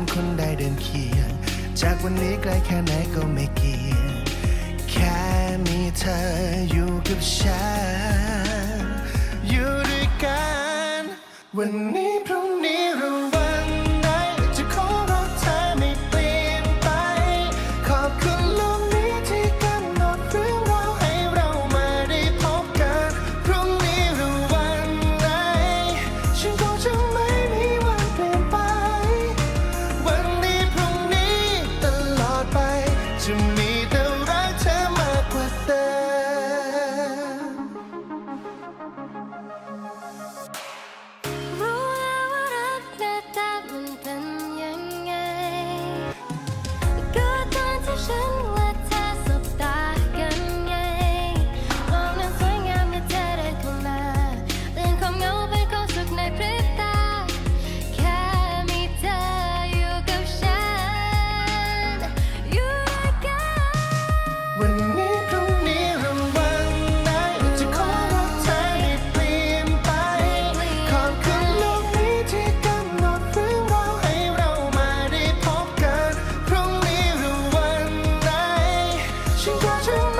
เป็นคนได้เดินเคียง จากวันนี้ไกลแค่ไหนก็ไม่เกี่ยง แค่มีเธออยู่กับฉัน อยู่ด้วยกัน วันนี้พรุ่ง too you.